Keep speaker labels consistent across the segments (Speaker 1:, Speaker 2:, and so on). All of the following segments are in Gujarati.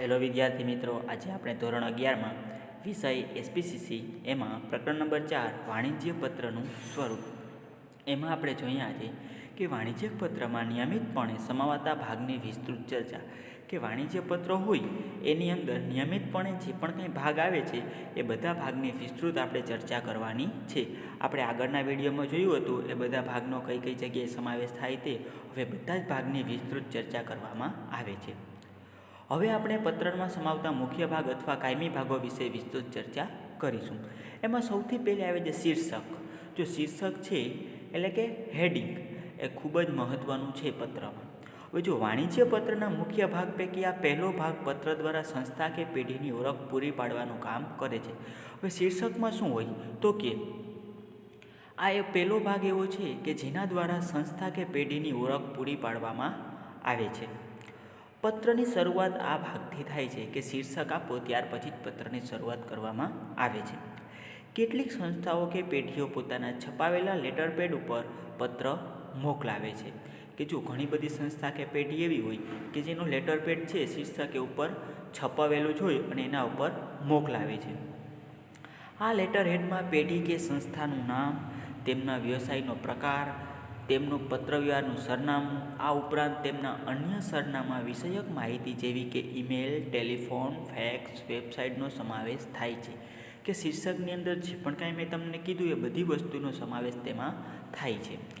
Speaker 1: હેલો વિદ્યાર્થી મિત્રો, આજે આપણે ધોરણ અગિયારમાં વિષય એસપીસીસી એમાં પ્રકરણ નંબર ચાર, વાણિજ્ય પત્રનું સ્વરૂપ. એમાં આપણે જોઈએ આજે કે વાણિજ્ય પત્રમાં નિયમિતપણે સમાવાતા ભાગની વિસ્તૃત ચર્ચા કે વાણિજ્ય પત્ર હોય, એની અંદર નિયમિતપણે જે પણ કંઈ ભાગ આવે છે, એ બધા ભાગની વિસ્તૃત આપણે ચર્ચા કરવાની છે. આપણે આગળના વિડીયોમાં જોયું હતું, એ બધા ભાગનો કઈ કઈ જગ્યાએ સમાવેશ થાય તે. હવે બધા જ ભાગની વિસ્તૃત ચર્ચા કરવામાં આવે છે. હવે આપણે પત્રમાં સમાવતા મુખ્ય ભાગ અથવા કાયમી ભાગો વિશે વિસ્તૃત ચર્ચા કરીશું. એમાં સૌથી પહેલાં આવે છે શીર્ષક. જો શીર્ષક છે, એટલે કે હેડિંગ એ ખૂબ જ મહત્ત્વનું છે પત્રમાં હવે જો વાણિજ્ય પત્રના મુખ્ય ભાગ પૈકી આ પહેલો ભાગ પત્ર દ્વારા સંસ્થા કે પેઢીની ઓળખ પૂરી પાડવાનું કામ કરે છે. હવે શીર્ષકમાં શું હોય? તો કે આ એ પહેલો ભાગ એવો છે કે જેના દ્વારા સંસ્થા કે પેઢીની ઓળખ પૂરી પાડવામાં આવે છે. પત્રની શરૂઆત આ ભાગથી થાય છે કે શીર્ષક આપો ત્યાર પછી જ પત્રની શરૂઆત કરવામાં આવે છે. કેટલીક સંસ્થાઓ કે પેઢીઓ પોતાના છપાવેલા લેટર પેડ ઉપર પત્ર મોકલાવે છે. કે જો ઘણી બધી સંસ્થા કે પેઢી એવી હોય કે જેનું લેટર પેડ છે શીર્ષકે ઉપર છપાવેલું જ હોય અને એના ઉપર મોકલાવે છે. આ લેટર હેડમાં પેઢી કે સંસ્થાનું નામ, તેમના વ્યવસાયનો પ્રકાર તેમનું પત્રવ્યવહારનું સરનામું, આ ઉપરાંત તેમના અન્ય સરનામા વિષયક માહિતી જેવી કે ઈમેલ, ટેલિફોન, ફેક્સ, વેબસાઇટનો સમાવેશ થાય છે. કે શીર્ષકની અંદર જે પણ કાંઈ મેં તમને કીધું એ બધી વસ્તુનો સમાવેશ તેમાં થાય છે.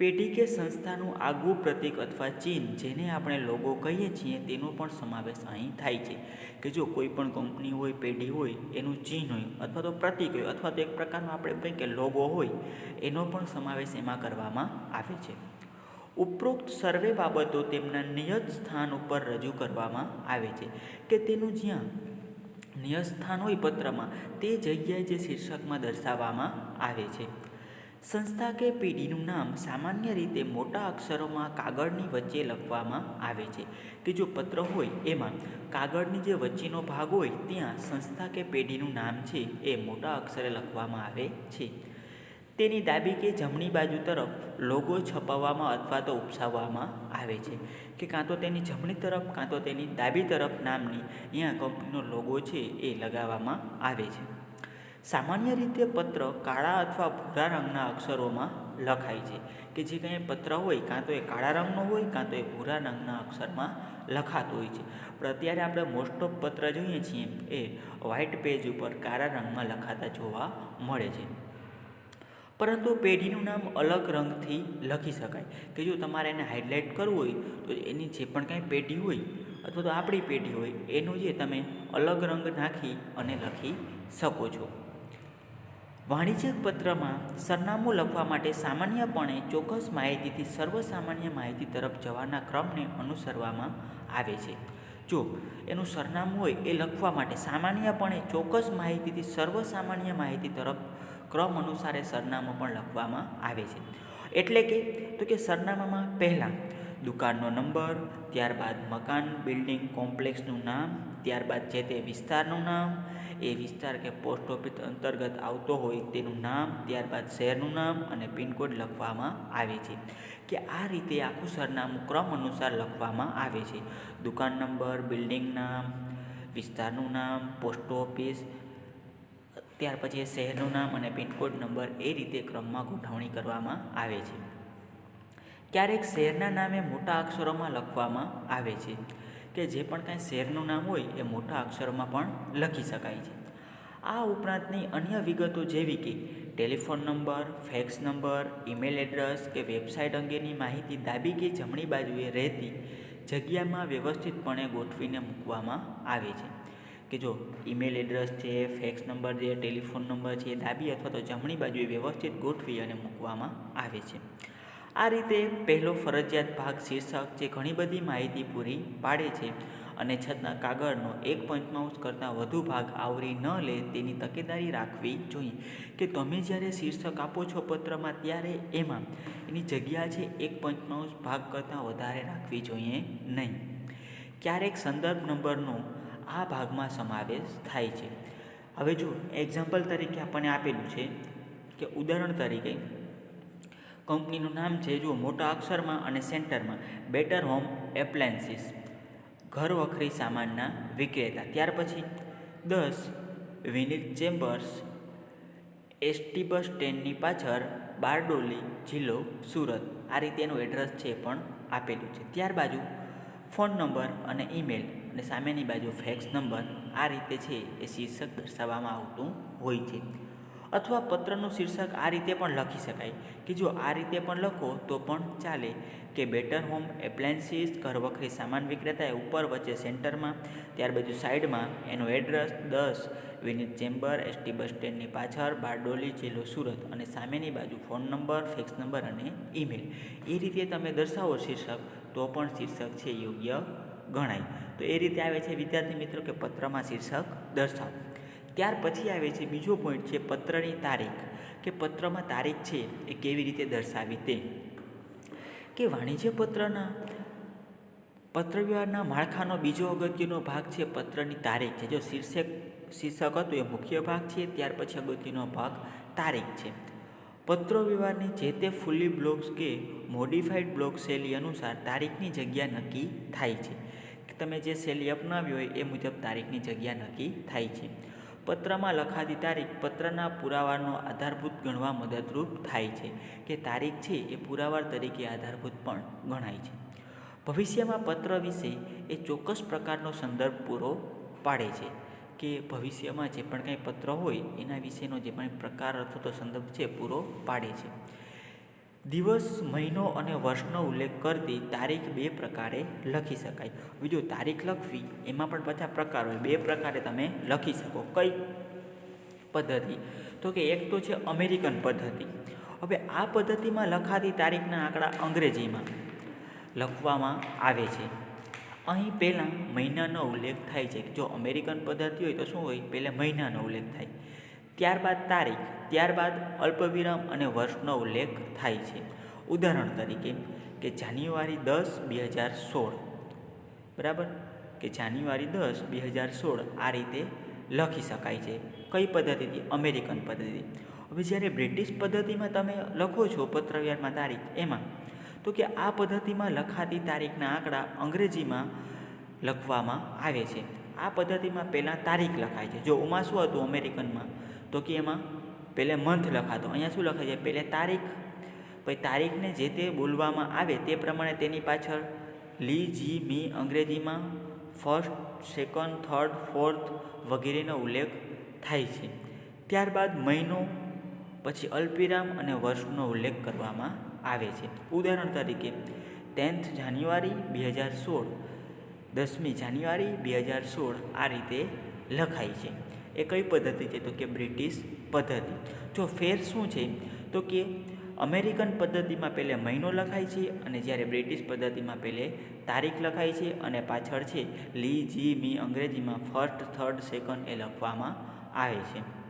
Speaker 1: પેઢી કે સંસ્થાનું આગવું પ્રતીક અથવા ચિહ્ન જેને આપણે લોગો કહીએ છીએ તેનો પણ સમાવેશ અહીં થાય છે કે જો કોઈ પણ કંપની હોય, પેઢી હોય, એનું ચિહ્ન હોય અથવા તો પ્રતીક હોય અથવા તો એક પ્રકારનો આપણે કહીએ કે લોગો હોય, એનો પણ સમાવેશ એમાં કરવામાં આવે છે. ઉપરોક્ત સર્વે બાબતો તેમના નિયત સ્થાન ઉપર રજૂ કરવામાં આવે છે કે તેનું જ્યાં નિયત સ્થાન હોય પત્રમાં તે જગ્યાએ જે શીર્ષકમાં દર્શાવવામાં આવે છે. સંસ્થા કે પેઢીનું નામ સામાન્ય રીતે મોટા અક્ષરોમાં કાગળની વચ્ચે લખવામાં આવે છે કે જો પત્ર હોય એમાં કાગળની જે વચ્ચેનો ભાગ હોય ત્યાં સંસ્થા કે પેઢીનું નામ છે એ મોટા અક્ષરે લખવામાં આવે છે. તેની ડાબી કે જમણી બાજુ તરફ લોગો છપાવવામાં અથવા તો ઉપસાવવામાં આવે છે કે કાં તો તેની જમણી તરફ, કાં તો તેની ડાબી તરફ નામની અહીંયા કંપનીનો લોગો છે એ લગાવવામાં આવે છે. સામાન્ય રીતે પત્ર કાળા અથવા ભૂરા રંગના અક્ષરોમાં લખાય છે કે જે કંઈ પત્ર હોય, કાં તો એ કાળા રંગનો હોય, કાં તો એ ભૂરા રંગના અક્ષરમાં લખાતો હોય છે. પણ અત્યારે આપણે મોસ્ટ ઓફ પત્ર જોઈએ છીએ એ વ્હાઇટ પેજ ઉપર કાળા રંગમાં લખાતા જોવા મળે છે. પરંતુ પેઢીનું નામ અલગ રંગથી લખી શકાય. કે જો તમારે એને હાઇલાઇટ કરવું હોય, તો એની જે પણ કાંઈ પેઢી હોય અથવા તો આપણી પેઢી હોય, એનું જે તમે અલગ રંગ નાખી અને લખી શકો છો. વાણિજ્યક પત્રમાં સરનામું લખવા માટે સામાન્યપણે ચોક્કસ માહિતીથી સર્વસામાન્ય માહિતી તરફ જવાના ક્રમને અનુસરવામાં આવે છે. જો એનું સરનામું હોય એ લખવા માટે સામાન્યપણે ચોક્કસ માહિતીથી સર્વસામાન્ય માહિતી તરફ ક્રમ અનુસારે સરનામું પણ લખવામાં આવે છે. એટલે કે, તો કે સરનામામાં પહેલાં દુકાનનો નંબર, ત્યારબાદ મકાન, બિલ્ડિંગ કોમ્પ્લેક્સનું નામ, ત્યારબાદ જે તે વિસ્તારનું નામ, એ વિસ્તાર કે પોસ્ટ ઓફિસ અંતર્ગત આવતો હોય તેનું નામ, ત્યારબાદ શહેરનું નામ અને પિનકોડ લખવામાં આવે છે. કે આ રીતે આખું સરનામું ક્રમ અનુસાર લખવામાં આવે છે. દુકાન નંબર, બિલ્ડિંગ નામ, વિસ્તારનું નામ, પોસ્ટ ઓફિસ, ત્યાર પછી શહેરનું નામ અને પિનકોડ નંબર એ રીતે ક્રમમાં ગોઠવણી કરવામાં આવે છે. ક્યારેક શહેરના નામે મોટા અક્ષરોમાં લખવામાં આવે છે કે જે પણ કાંઈ શહેરનું નામ હોય એ મોટા અક્ષરોમાં પણ લખી શકાય છે. આ ઉપરાંતની અન્ય વિગતો જેવી કે telephone number, fax number, email address કે વેબસાઇટ અંગેની માહિતી ડાબી કે જમણી બાજુએ રહેતી જગ્યામાં વ્યવસ્થિતપણે ગોઠવીને મૂકવામાં આવે છે. કે જો ઈમેલ એડ્રેસ છે, ફેક્સ નંબર છે, ટેલિફોન નંબર છે ડાબી અથવા તો જમણી બાજુએ વ્યવસ્થિત ગોઠવી અને મૂકવામાં આવે છે. આ રીતે પહેલો ફરજિયાત ભાગ શીર્ષક જે ઘણી બધી માહિતી પૂરી પાડે છે અને છતાં કાગળનો એક પંચમાંશ કરતાં વધુ ભાગ આવરી ન લે તેની તકેદારી રાખવી જોઈએ. કે તમે જ્યારે શીર્ષક આપો છો પત્રમાં ત્યારે એમાં એની જગ્યા છે એક પંચમાંશ ભાગ કરતાં વધારે રાખવી જોઈએ નહીં. ક્યારેક સંદર્ભ નંબરનો આ ભાગમાં સમાવેશ થાય છે. હવે જો એક્ઝામ્પલ તરીકે આપણને આપેલું છે કે ઉદાહરણ તરીકે કંપનીનું નામ છે જો મોટા અક્ષરમાં અને સેન્ટરમાં, બેટર હોમ એપ્લાયન્સીસ, ઘર વખરી સામાનના વિક્રેતા. ત્યાર પછી, દસ વિનિલ ચેમ્બર્સ, એસટી બસ સ્ટેન્ડની પાછળ, બારડોલી જિલ્લો, સુરત. આ રીતે એનું એડ્રેસ છે પણ આપેલું છે. ત્યાર બાજુ, ફોન નંબર અને ઈમેલ અને સામેની બાજુ ફેક્સ નંબર આ રીતે છે એ શીર્ષક દર્શાવવામાં આવતું હોય છે. અથવા પત્રનું શીર્ષક આ રીતે પણ લખી શકાય કે જો આ રીતે પણ લખો તો પણ ચાલે. કે બેટર હોમ એપ્લાયન્સીસ ઘરવખરી સામાન વિક્રેતાએ ઉપર વચ્ચે સેન્ટરમાં, ત્યાર બાજુ સાઈડમાં એનું એડ્રેસ, દસ, વિનીત ચેમ્બર, એસટી બસ સ્ટેન્ડની પાછળ, બારડોલી, જિલ્લો સુરત અને સામેની બાજુ ફોન નંબર, ફેક્સ નંબર અને ઈમેલ. એ રીતે તમે દર્શાવો શીર્ષક, તો પણ શીર્ષક છે યોગ્ય ગણાય. તો એ રીતે આવે છે વિદ્યાર્થી મિત્રો કે પત્રમાં શીર્ષક દર્શાવો. ત્યાર પછી આવે છે બીજો પોઈન્ટ છે પત્રની તારીખ. કે પત્રમાં તારીખ છે એ કેવી રીતે દર્શાવી તે. કે વાણિજ્ય પત્રના, પત્રવ્યવહારના માળખાનો બીજો અગત્યનો ભાગ છે પત્રની તારીખ છે. જો શીર્ષક શીર્ષક હતું એ મુખ્ય ભાગ છે, ત્યાર પછી અગત્યનો ભાગ તારીખ છે. પત્રો વ્યવહારની જે તે ફૂલી બ્લોક્સ કે મોડિફાઈડ બ્લોક શૈલી અનુસાર તારીખની જગ્યા નક્કી થાય છે. તમે જે શૈલી અપનાવી હોય એ મુજબ તારીખની જગ્યા નક્કી થાય છે. પત્રમાં લખાતી તારીખ પત્રના પુરાવાનો આધારભૂત ગણવા મદદરૂપ થાય છે કે તારીખ છે એ પુરાવા તરીકે આધારભૂત પણ ગણાય છે. ભવિષ્યમાં પત્ર વિશે એ ચોક્કસ પ્રકારનો સંદર્ભ પૂરો પાડે છે કે ભવિષ્યમાં જે પણ કંઈ પત્ર હોય એના વિશેનો જે પણ પ્રકાર અથવા તો સંદર્ભ છે પૂરો પાડે છે. દિવસ, મહિનો અને વર્ષનો ઉલ્લેખ કરતી તારીખ બે પ્રકારે લખી શકાય. બીજું તારીખ લખવી, એમાં પણ પાછા પ્રકાર હોય. બે પ્રકારે તમે લખી શકો. કઈ પદ્ધતિ? તો કે એક તો છે અમેરિકન પદ્ધતિ. હવે આ પદ્ધતિમાં લખાતી તારીખના આંકડા અંગ્રેજીમાં લખવામાં આવે છે. અહીં પહેલાં મહિનાનો ઉલ્લેખ થાય છે જો અમેરિકન પદ્ધતિ હોય તો શું હોય? પહેલાં મહિનાનો ઉલ્લેખ થાય. ત્યારબાદ તારીખ, ત્યારબાદ અલ્પવિરામ અને વર્ષનો ઉલ્લેખ થાય છે. ઉદાહરણ તરીકે, કે જાન્યુઆરી દસ, બે હજાર સોળ. બરાબર? કે જાન્યુઆરી દસ, બે હજાર સોળ આ રીતે લખી શકાય છે. કઈ પદ્ધતિથી? અમેરિકન પદ્ધતિ. હવે જ્યારે બ્રિટિશ પદ્ધતિમાં તમે લખો છો પત્રવ્યવહારમાં તારીખ, એમાં, તો કે આ પદ્ધતિમાં લખાતી તારીખના આંકડા અંગ્રેજીમાં લખવામાં આવે છે. આ પદ્ધતિમાં પહેલાં તારીખ લખાય છે. જો ઉમાં શું હતું અમેરિકનમાં તો કે એમાં પહેલે મંથ લખાતો. અહીંયા શું લખાય છે? પહેલે તારીખ. પછી તારીખને જે તે બોલવામાં આવે તે પ્રમાણે તેની પાછળ લી, જી, મી અંગ્રેજીમાં ફર્સ્ટ, સેકન્ડ, થર્ડ, ફોર્થ વગેરેનો ઉલ્લેખ થાય છે. ત્યારબાદ મહિનો, પછી અલ્પિરામ અને વર્ષનો ઉલ્લેખ કરવામાં આવે છે. ઉદાહરણ તરીકે, ટેન્થ જાન્યુઆરી બે હજાર સોળ, દસમી જાન્યુઆરી બે હજાર સોળ આ રીતે લખાય છે. એ કઈ પદ્ધતિ છે? તો કે બ્રિટિશ પદ્ધતિ. જો ફેર શું છે? તો કે અમેરિકન પદ્ધતિમાં પહેલે મહિનો લખાય છે અને જ્યારે બ્રિટિશ પદ્ધતિમાં પહેલે તારીખ લખાય છે અને પાછળ છે લી, જી, મી અંગ્રેજીમાં ફર્સ્ટ થર્ડ સેકન્ડ એ લખવામાં આવે છે.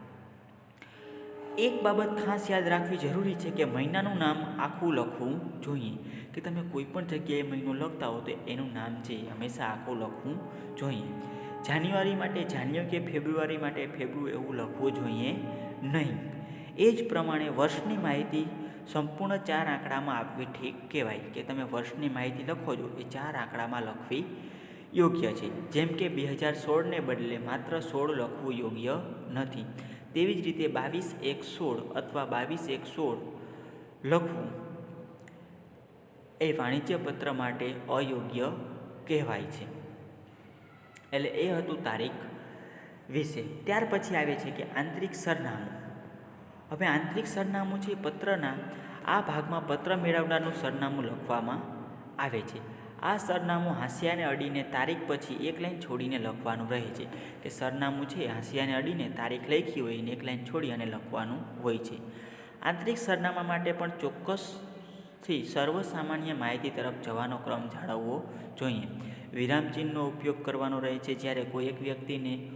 Speaker 1: એક બાબત ખાસ યાદ રાખવી જરૂરી છે કે મહિનાનું નામ આખું લખવું જોઈએ. કે તમે કોઈ પણ જગ્યાએ મહિનો લખતા હો તો એનું નામ છે હંમેશા આખું લખવું જોઈએ. જાન્યુઆરી માટે જાન્યુ કે ફેબ્રુઆરી માટે ફેબ્રુ એવું લખવું જોઈએ નહીં. એ જ પ્રમાણે વર્ષની માહિતી સંપૂર્ણ ચાર આંકડામાં આપવી ઠીક કહેવાય કે તમે વર્ષની માહિતી લખો છો એ ચાર આંકડામાં લખવી યોગ્ય છે. જેમ કે બે હજાર સોળને બદલે માત્ર સોળ લખવું યોગ્ય નથી. તેવી જ રીતે બાવીસ એક સોળ અથવા બાવીસ એક સોળ લખવું એ વાણિજ્ય પત્ર માટે અયોગ્ય કહેવાય છે. એટલે એ હતું તારીખ વિશે. ત્યાર પછી આવે છે કે આંતરિક સરનામું. હવે આંતરિક સરનામું છે પત્રના, આ ભાગમાં પત્ર મેળવનારનું સરનામું લખવામાં આવે છે. આ સરનામું હાંસિયાને અડીને તારીખ પછી એક લાઈન છોડીને લખવાનું રહે છે. કે સરનામું છે હાંસિયાને અડીને તારીખ લખી હોય અને એક લાઈન છોડી અને લખવાનું હોય છે. આંતરિક સરનામા માટે પણ ચોક્કસથી સર્વસામાન્ય માહિતી તરફ જવાનો ક્રમ જાળવવો જોઈએ. વિરામચિહ્નનો ઉપયોગ કરવાનો રહે છે. જ્યારે કોઈ એક વ્યક્તિને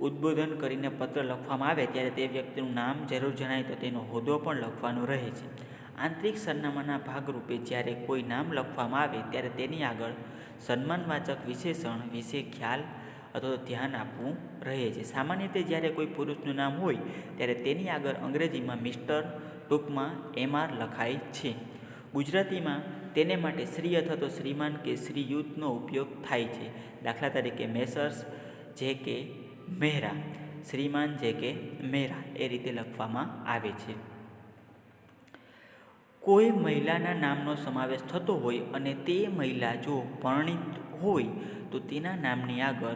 Speaker 1: ઉદ્બોધન કરીને પત્ર લખવામાં આવે, ત્યારે તે વ્યક્તિનું નામ જરૂર જણાય તો તેનો હોદ્દો પણ લખવાનો રહે છે. આંતરિક સરનામાના ભાગરૂપે જ્યારે કોઈ નામ લખવામાં આવે, ત્યારે તેની આગળ સન્માનવાચક વિશેષણ વિશે ખ્યાલ અથવા તો ધ્યાન આપવું રહે છે. સામાન્ય રીતે જ્યારે કોઈ પુરુષનું નામ હોય, ત્યારે તેની આગળ અંગ્રેજીમાં મિસ્ટર ટૂંકમાં એમઆર લખાય છે. ગુજરાતીમાં તેને માટે શ્રી અથવા તો શ્રીમાન કે શ્રીયુતનો ઉપયોગ થાય છે. દાખલા તરીકે મેસર્સ, જે કે મહેરા, શ્રીમાન, જે કે મેરા એ રીતે લખવામાં આવે છે. કોઈ મહિલાના નામનો સમાવેશ થતો હોય અને તે મહિલા જો પરણિત હોય, તો તેના નામની આગળ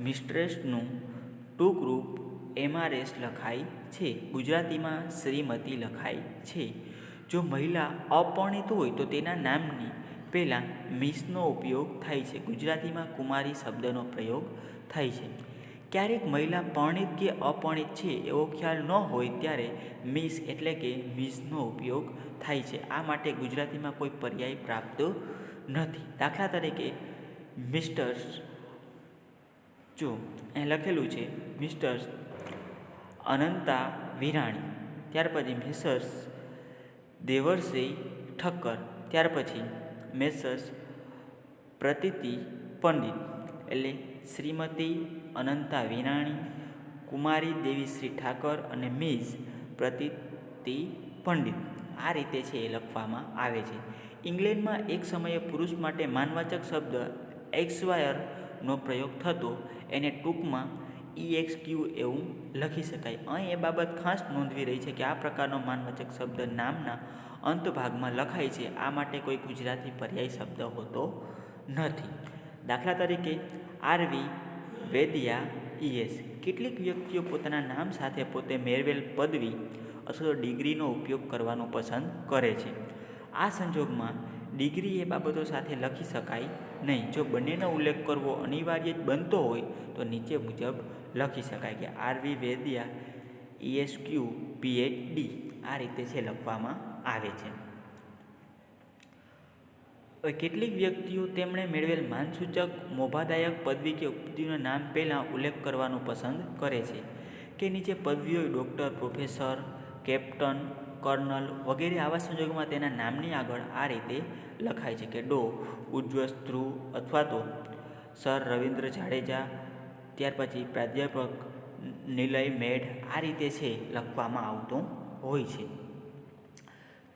Speaker 1: મિસ્ટ્રેસનું ટૂંકરૂપ એમઆરએસ લખાય છે. ગુજરાતીમાં શ્રીમતી લખાય છે. જો મહિલા અપરણિત હોય તો તેના નામની પહેલાં મિસનો ઉપયોગ થાય છે. ગુજરાતીમાં કુમારી શબ્દનો પ્રયોગ થાય છે. ક્યારેક મહિલા પરણિત કે અપરણિત છે એવો ખ્યાલ ન હોય ત્યારે મિસ એટલે કે મિસનો ઉપયોગ થાય છે. આ માટે ગુજરાતીમાં કોઈ પર્યાય પ્રાપ્ત નથી. દાખલા તરીકે મિસ્ટર્સ જો અહીં લખેલું છે મિસ્ટર્સ અનંતા વિરાણી. ત્યાર પછી મિસર્સ દેવરસિંહ ઠક્કર, ત્યાર પછી મેસર્સ પ્રતિતિ પંડિત એટલે શ્રીમતી અનંતા વિનાણી, કુમારી દેવીશ્રી ઠાકર અને મિસ પ્રતિતિ પંડિત. આ રીતે છે એ લખવામાં આવે છે. ઇંગ્લેન્ડમાં એક સમયે પુરુષ માટે માનવાચક શબ્દ એક્સવાયરનો પ્રયોગ થતો એને ટૂંકમાં એક્સ ક્યુ એવું લખી શકાય. અહીં એ બાબત ખાસ નોંધવી રહી છે કે આ પ્રકારનો માનવાચક શબ્દ નામના અંત ભાગમાં લખાય છે. આ માટે કોઈ ગુજરાતી પર્યાય શબ્દ હોતો નથી. દાખલા તરીકે આરવી વેદિયા ઈએસ કેટલીક વ્યક્તિઓ પોતાના નામ સાથે પોતે મેળવેલ પદવી અથવા ડિગ્રીનો ઉપયોગ કરવાનું પસંદ કરે છે. આ સંજોગમાં ડિગ્રી એ બાબતો સાથે લખી શકાય નહીં. જો બંનેનો ઉલ્લેખ કરવો અનિવાર્ય જ બનતો હોય તો નીચે મુજબ લખી શકાય કે આરવી વેદ્યા ઈએસક્યુ પીએચડી આ રીતે છે લખવામાં આવે છે. કેટલીક વ્યક્તિઓ તેમણે મેળવેલ માનસૂચક, મોભાદાયક પદવી કે ઉપાધિનું નામ પહેલાં ઉલ્લેખ કરવાનું પસંદ કરે છે કે નીચે પદવીઓ ડૉક્ટર, પ્રોફેસર, કેપ્ટન, કર્નલ વગેરે આવા સંજોગોમાં તેના નામની આગળ આ રીતે લખાય છે કે ડો, ઉજ્જવસ્ત્રુ અથવા તો સર રવિન્દ્ર જાડેજા ત્યાર પછી પ્રાધ્યાપક નિલય મેઢ આ રીતે છે લખવામાં આવતું હોય છે.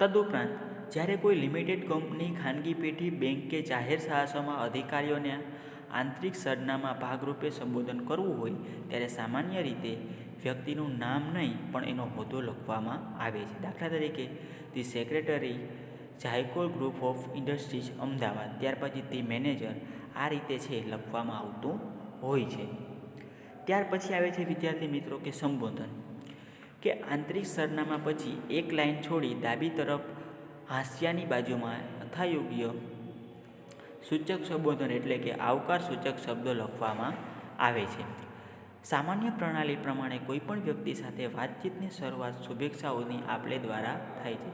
Speaker 1: તદુપરાંત, જ્યારે કોઈ લિમિટેડ કંપની ખાનગી પેઢી બેંક કે જાહેર સાહસોમાં અધિકારીઓને આંતરિક સરનામા ભાગરૂપે સંબોધન કરવું હોય, ત્યારે સામાન્ય રીતે વ્યક્તિનું નામ નહીં, પણ એનો હોદ્દો લખવામાં આવે છે. દાખલા તરીકે, the secretary Jaykol group of industries Ahmedabad, ત્યાર પછી ધી મેનેજર આ રીતે છે લખવામાં આવતું હોય છે. ત્યાર પછી આવે છે વિદ્યાર્થી મિત્રો કે સંબોધન. કે આંતરિક સરનામા પછી એક લાઈન છોડી ડાબી તરફ હાસ્યાની બાજુમાં યથાયોગ્ય સૂચક સંબોધન એટલે કે આવકાર સૂચક શબ્દો લખવામાં આવે છે. સામાન્ય પ્રણાલી પ્રમાણે કોઈપણ વ્યક્તિ સાથે વાતચીતની શરૂઆત શુભેચ્છાઓની આપલે દ્વારા થાય છે.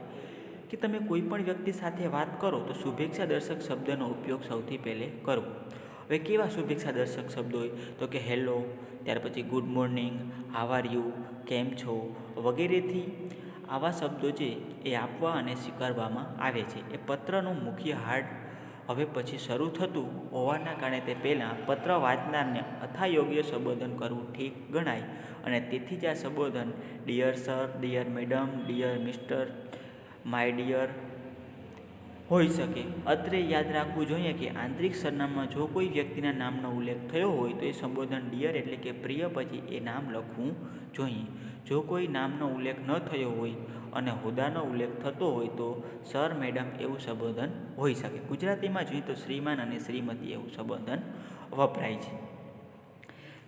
Speaker 1: કે તમે કોઈપણ વ્યક્તિ સાથે વાત કરો તો શુભેચ્છા દર્શક શબ્દનો ઉપયોગ સૌથી પહેલે કરવો હવે કેવા શુભેચ્છા દર્શક શબ્દો હોય? તો કે હેલો ત્યાર પછી good morning how are you કેમ છો વગેરેથી આવા શબ્દો છે એ આપવા અને સ્વીકારવામાં આવે છે. એ પત્રનું મુખ્ય હાર્ડ હવે પછી શરૂ થતું હોવાના કારણે તે પહેલાં પત્ર વાંચનારને અથાયોગ્ય સંબોધન કરવું ઠીક ગણાય અને તેથી જ આ સંબોધન dear sir dear madam dear mister my dear હોઈ શકે. અત્રે યાદ રાખવું જોઈએ કે આંતરિક સરનામાં જો કોઈ વ્યક્તિના નામનો ઉલ્લેખ થયો હોય તો એ સંબોધન ડિયર એટલે કે પ્રિય પછી એ નામ લખવું જોઈએ. જો કોઈ નામનો ઉલ્લેખ ન થયો હોય અને હોદ્દાનો ઉલ્લેખ થતો હોય તો સર, મેડમ એવું સંબોધન હોઈ શકે. ગુજરાતીમાં જોઈએ તો શ્રીમાન અને શ્રીમતી એવું સંબોધન વપરાય છે.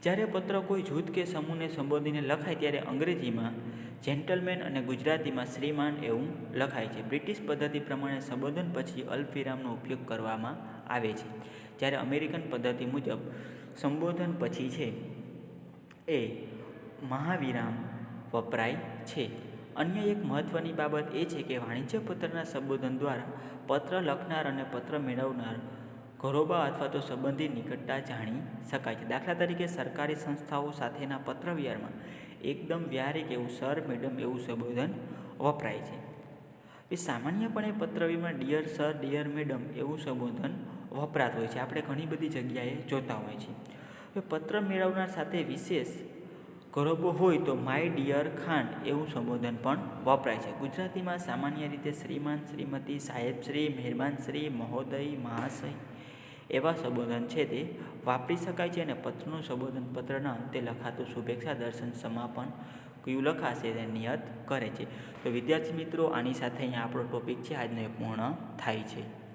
Speaker 1: જ્યારે પત્ર કોઈ જૂથ કે સમૂહને સંબોધીને લખાય ત્યારે અંગ્રેજીમાં જેન્ટલમેન અને ગુજરાતીમાં શ્રીમાન એવું લખાય છે. બ્રિટિશ પદ્ધતિ પ્રમાણે સંબોધન પછી અલ્પવિરામનો ઉપયોગ કરવામાં આવે છે. જ્યારે અમેરિકન પદ્ધતિ મુજબ સંબોધન પછી છે એ મહાવિરામ વપરાય છે. અન્ય એક મહત્ત્વની બાબત એ છે કે વાણિજ્ય પત્રના સંબોધન દ્વારા પત્ર લખનાર અને પત્ર મેળવનાર ઘરોબા અથવા તો સંબંધી નિકટતા જાણી શકાય છે. દાખલા તરીકે સરકારી સંસ્થાઓ સાથેના પત્રવ્યવહારમાં એકદમ વ્યારિક એવું, સર, મેડમ એવું સંબોધન વપરાય છે. એ સામાન્યપણે પત્રવીમાં ડિયર સર ડિયર મેડમ એવું સંબોધન વપરાતું હોય છે. આપણે ઘણી બધી જગ્યાએ જોતા હોય છે. હવે પત્ર મેળવનાર સાથે વિશેષ ગરબો હોય તો માય ડિયર ખાન એવું સંબોધન પણ વપરાય છે. ગુજરાતીમાં સામાન્ય રીતે શ્રીમાન શ્રીમતી સાહેબશ્રી મહેરબાનશ્રી મહોદય, મહાશય એવા સંબોધન છે તે વાપરી શકાય છે અને પત્રનું સંબોધન પત્રના અંતે લખાતું શુભેચ્છા દર્શન સમાપન કયું લખાશે તે નિયત કરે છે. તો વિદ્યાર્થી મિત્રો, આની સાથે અહીંયા આપણો ટોપિક છે. આજનો એ પૂર્ણ થાય છે.